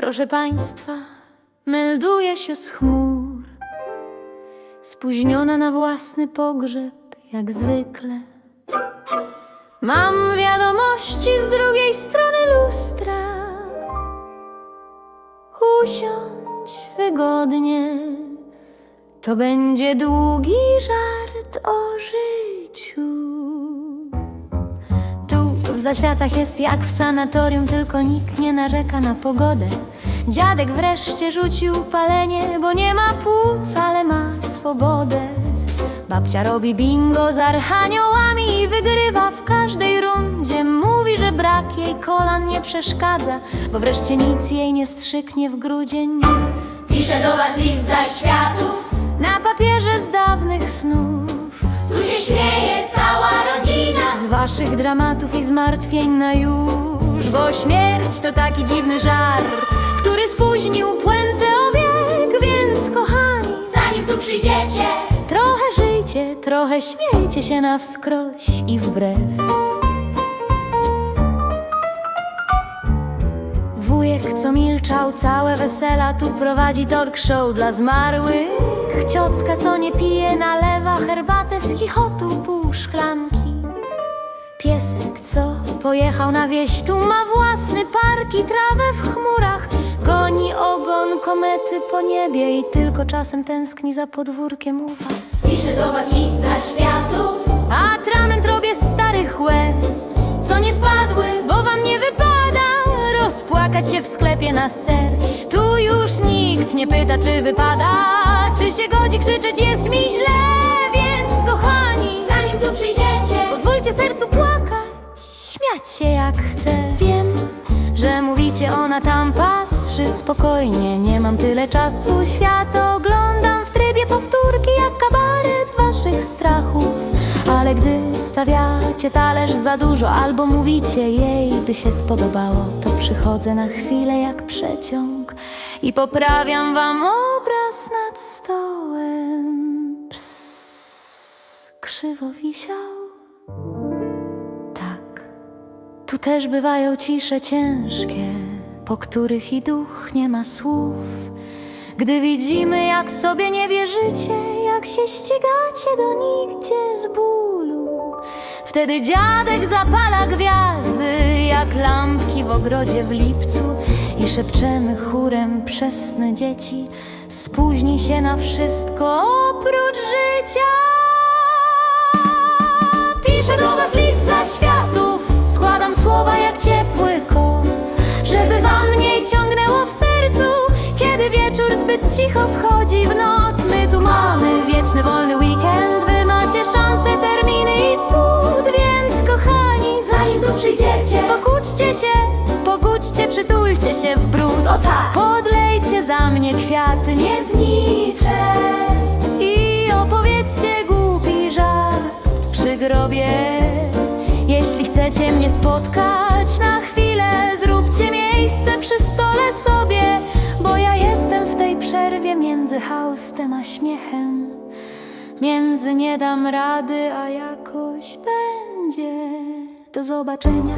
Proszę Państwa, melduję się z chmur, spóźniona na własny pogrzeb, jak zwykle. Mam wiadomości z drugiej strony lustra. Usiądź wygodnie, to będzie długi żart o życiu. Tu w zaświatach jest jak w sanatorium, tylko nikt nie narzeka na pogodę. Dziadek wreszcie rzucił palenie, bo nie ma płuc, ale ma swobodę. Babcia robi bingo z archaniołami i wygrywa w każdej rundzie. Mówi, że brak jej kolan nie przeszkadza, bo wreszcie nic jej nie strzyknie w grudzień. Piszę do was list za światów Na papierze z dawnych snów, Tu się śmieje cała rodzina z waszych dramatów i zmartwień na już. Bo śmierć to taki dziwny żart, który spóźnił puentę o wiek, więc kochani, Zanim tu przyjdziecie trochę żyjcie, trochę śmiejcie się na wskroś i wbrew. Wujek, co milczał całe wesela, tu prowadzi talk show dla zmarłych. Ciotka, co nie pije, nalewa herbatę z chichotu pół szklanki. Piesek, co pojechał na wieś, tu ma własny park i trawę w chmurach. Goni ogon komety po niebie i tylko czasem tęskni za podwórkiem u was. Piszę do was list za światów Atrament robię z starych łez, co nie spadły, bo wam nie wypada rozpłakać się w sklepie na ser. Tu już nikt nie pyta, czy wypada, czy się godzi krzyczeć, jest mi źle, więc kochani, Zanim tu przyjdziecie pozwólcie sercu płakać, śmiać się jak chce. Wiem, że mówicie, ona tam patrzy spokojnie, nie mam tyle czasu, świat oglądam w trybie powtórki jak kabaret waszych strachów. Ale gdy stawiacie talerz za dużo albo mówicie jej by się spodobało, to przychodzę na chwilę jak przeciąg i poprawiam wam obraz nad stołem. Ps, krzywo wisiał. Tak, tu też bywają cisze ciężkie, po których i duch nie ma słów. Gdy widzimy, jak sobie nie wierzycie, jak się ścigacie do nigdzie z bólu. Wtedy dziadek zapala gwiazdy, jak lampki w ogrodzie w lipcu i szepczemy chórem przez dzieci. Spóźni się na wszystko oprócz życia. Piszę do was list cicho wchodzi w noc. My tu mamy wieczny wolny weekend. Wy macie szansę, terminy i cud. Więc kochani, Zanim tu przyjdziecie pokłóćcie się Pogódźcie, przytulcie się w brud. O tak. Podlejcie za mnie kwiaty nieznicze I opowiedzcie głupi żart przy grobie. Jeśli chcecie mnie spotkać na chwilę Między nie dam rady, a jakoś będzie. Do zobaczenia